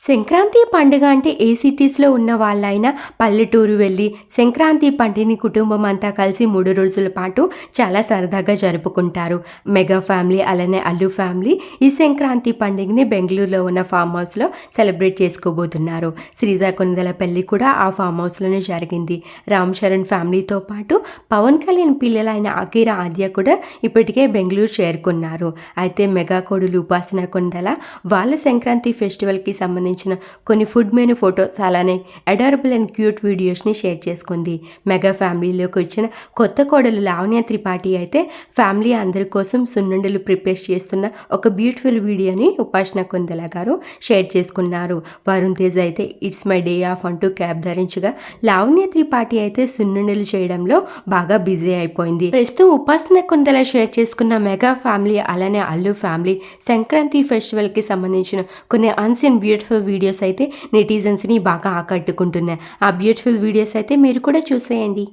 సంక్రాంతి పండుగ అంటే ఏ సిటీస్లో ఉన్న వాళ్ళైనా పల్లెటూరు వెళ్ళి సంక్రాంతి పండుగని కుటుంబం అంతా కలిసి మూడు రోజుల పాటు చాలా సరదాగా జరుపుకుంటారు. మెగా ఫ్యామిలీ అలానే అల్లు ఫ్యామిలీ ఈ సంక్రాంతి పండుగని బెంగళూరులో ఉన్న ఫామ్ హౌస్లో సెలబ్రేట్ చేసుకోబోతున్నారు. శ్రీజా కొనిదల పెళ్ళి కూడా ఆ ఫామ్ హౌస్లోనే జరిగింది. రామ్ చరణ్ ఫ్యామిలీతో పాటు పవన్ కళ్యాణ్ పిల్లలైన అకీరా ఆద్య కూడా ఇప్పటికే బెంగళూరు చేరుకున్నారు. అయితే మెగా కోడులు ఉపాసన కొందల వాళ్ళ సంక్రాంతి ఫెస్టివల్కి సంబంధించిన కొన్ని ఫుడ్ మెనూ ఫొటోస్ అలానే అడారబుల్ అండ్ క్యూట్ వీడియోస్ని షేర్ చేసుకుంది. మెగా ఫ్యామిలీలోకి వచ్చిన కొత్త కోడలు లావణ్య త్రిపాఠి అయితే ఫ్యామిలీ అందరి కోసం సున్నుండలు ప్రిపేర్ చేస్తున్న ఒక బ్యూటిఫుల్ వీడియోని ఉపాసన కుందల గారు షేర్ చేసుకున్నారు. వరుణ్ తేజ్ అయితే ఇట్స్ మై డే ఆఫ్ అంటూ క్యాబ్ ధరించగా లావణ్య త్రిపాఠి అయితే సున్నుండలు చేయడంలో బాగా బిజీ అయిపోయింది. ప్రస్తుతం ఉపాసన కుందల షేర్ చేసుకున్న మెగా ఫ్యామిలీ అలానే అల్లు ఫ్యామిలీ సంక్రాంతి ఫెస్టివల్కి సంబంధించిన కొన్ని అన్సిన్ బ్యూటిఫుల్ బ్యూటిఫుల్ వీడియోస్ అయితే నెటిజన్స్ని బాగా ఆకట్టుకుంటున్నాయి. ఆ బ్యూటిఫుల్ వీడియోస్ అయితే మీరు కూడా చూసేయండి.